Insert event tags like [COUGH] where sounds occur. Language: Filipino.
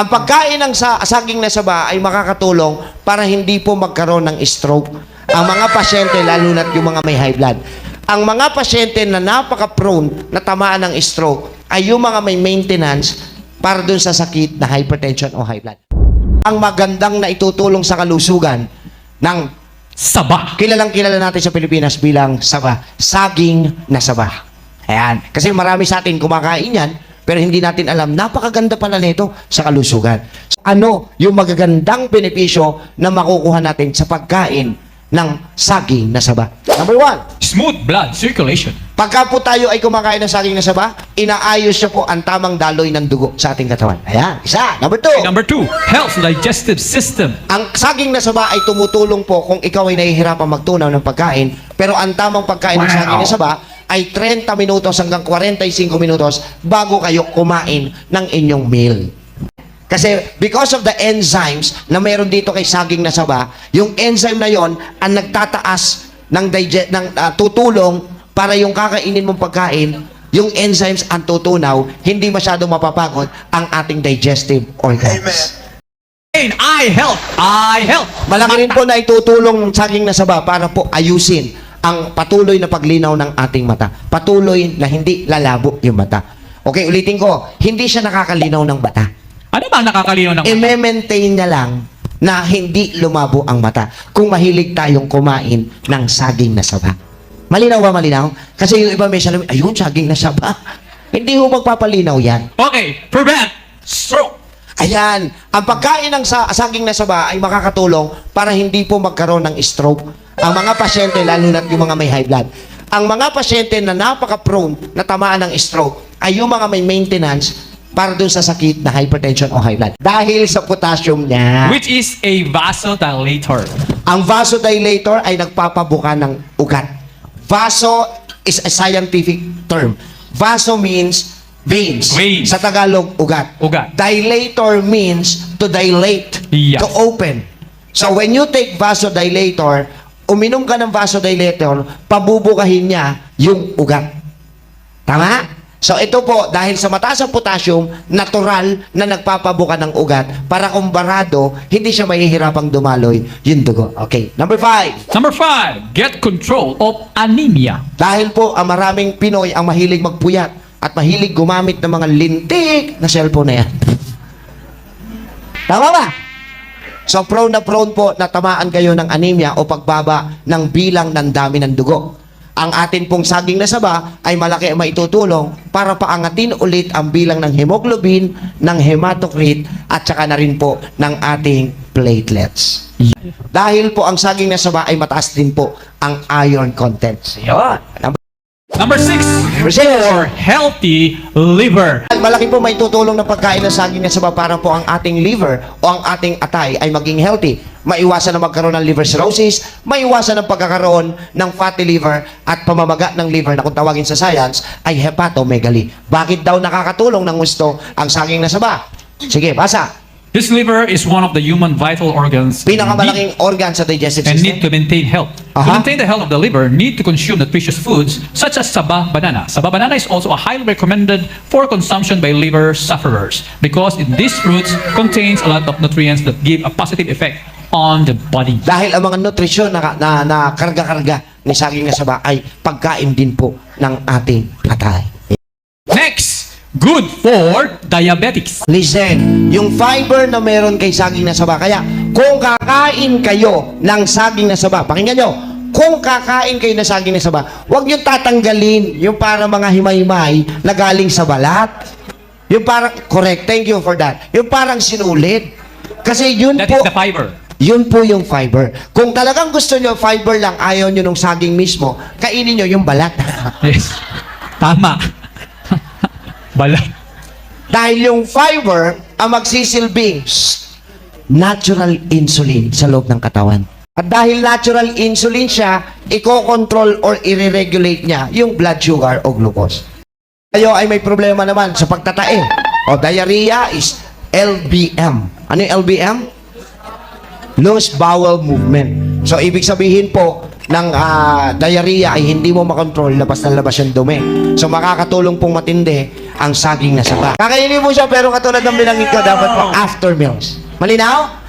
Ang pagkain ng sa saging na saba ay makakatulong para hindi po magkaroon ng stroke. Ang mga pasyente, lalo na yung mga may high blood. Ang mga pasyente na napaka-prone na tamaan ng stroke ay yung mga may maintenance para dun sa sakit na hypertension o high blood. Ang magandang na itutulong sa kalusugan ng Saba. kilalang kilala natin sa Pilipinas bilang saba. Saging na saba. Ayan. Kasi marami sa atin kumakain yan, pero hindi natin alam, napakaganda pala nito sa kalusugan. Ano yung magagandang benepisyo na makukuha natin sa pagkain ng saging na saba? Number one, Smooth blood circulation. pagka po tayo ay kumakain ng saging na saba, inaayos siya po ang tamang daloy ng dugo sa ating katawan. Ayan. Isa. Number two, Number two, health digestive system. Ang saging na saba ay tumutulong po kung ikaw ay nahihirapan magtunaw ng pagkain. Pero ang tamang pagkain ng Wow. saging na saba ay 30 minutos hanggang 45 minutos bago kayo kumain ng inyong meal. Kasi because of the enzymes na meron dito kay saging na saba, yung enzyme na yon ang nagtataas ng, digest, ng ah, tutulong para yung kakainin mong pagkain, yung enzymes ang tutunaw, hindi masyado mapapagod ang ating digestive organs. Amen. Eye health. Eye health. Malaki rin po na itutulong ng saging na saba para po ayusin ang patuloy na paglinaw ng ating mata. Patuloy na hindi lalabo yung mata. Okay, ulitin ko. Hindi siya nakakalinaw ng mata. Ano ba ang nakakalinaw ng I-maintain niya lang na hindi lumabo ang mata kung mahilig tayong kumain ng saging na saba. Malinaw ba malinaw? Kasi yung iba may sabi, ayun, saging na saba. [LAUGHS] Hindi ho magpapalinaw yan. Okay, prevent stroke. Ayan, ang pagkain ng sa saging na saba ay makakatulong para hindi po magkaroon ng stroke. Ang mga pasyente, lalo na yung mga may high blood. Ang mga pasyente na napaka-prone na tamaan ng stroke ay yung mga may maintenance para dun sa sakit na hypertension o high blood. Dahil sa potassium niya. Which is a vasodilator. Ang vasodilator ay nagpapabuka ng ugat. Vaso is a scientific term. Vaso means veins. Veins. Sa Tagalog, ugat. Ugat. Dilator means to dilate, Yeah. to open. So when you take vasodilator, uminom ka ng vasodilator, pabubukahin niya yung ugat. Tama? So ito po, dahil sa mataas ang potassium, natural na nagpapabuka ng ugat para kung barado, hindi siya mahihirapang dumaloy yung dugo. Okay. Number five. Number five, get control of anemia. Dahil po, ang maraming Pinoy ang mahilig magpuyat at mahilig gumamit ng mga lintik na cellphone na yan. Tama ba? So prone na prone po na tamaan kayo ng anemia o pagbaba ng bilang ng dami ng dugo. Ang atin pong saging na saba ay malaki ang maitutulong para paangatin ulit ang bilang ng hemoglobin, ng hematocrit at saka na rin po ng ating platelets. Dahil po ang saging na saba ay mataas din po ang iron content. Yun. Number six, Number six. for healthy liver. Malaki po may tutulong na pagkain ng saging na saba para po ang ating liver o ang ating atay ay maging healthy. Maiwasan na magkaroon ng liver cirrhosis, maiwasan ang pagkakaroon ng fatty liver at pamamaga ng liver na kung tawagin sa science ay hepatomegaly. Bakit daw nakakatulong ng gusto ang saging na saba? Sige, basa. This liver is one of the human vital organs Pinakamalaking organ sa digestive and need system. to maintain health. To Aha. maintain the health of the liver, need to consume nutritious foods such as saba banana. Saba banana is also a highly recommended for consumption by liver sufferers because it, these fruits contains a lot of nutrients that give a positive effect on the body. Dahil ang mga nutrisyon na, na, na karga-karga ni saging na saba ay pagkain din po ng ating atay. Good for diabetics. Listen, yung fiber na meron kay saging na saba. Kaya, kung kakain kayo ng saging na saba, pakinggan nyo, kung kakain kayo ng saging na saba, huwag nyo tatanggalin yung para mga himay-himay na galing sa balat. Yung parang, correct, thank you for that. Yung parang sinulit. Kasi yun That po, is the fiber. yun po yung fiber. Kung talagang gusto nyo fiber lang, ayaw nyo nung saging mismo, kainin nyo yung balat. Yes. Tama. Bala. Dahil yung fiber ang magsisilbing natural insulin sa loob ng katawan. At dahil natural insulin siya, iko-control or i-regulate niya yung blood sugar o glucose. Kayo ay may problema naman sa pagtatae. O diarrhea is LBM. Ano yung LBM? Loose bowel movement. So, ibig sabihin po, ng ah, diarrhea ay hindi mo makontrol, labas na labas yung dumi. So makakatulong pong matindi ang saging na saba. Kakainin mo siya pero katulad ng binanggit ko, dapat po after meals. Malinaw?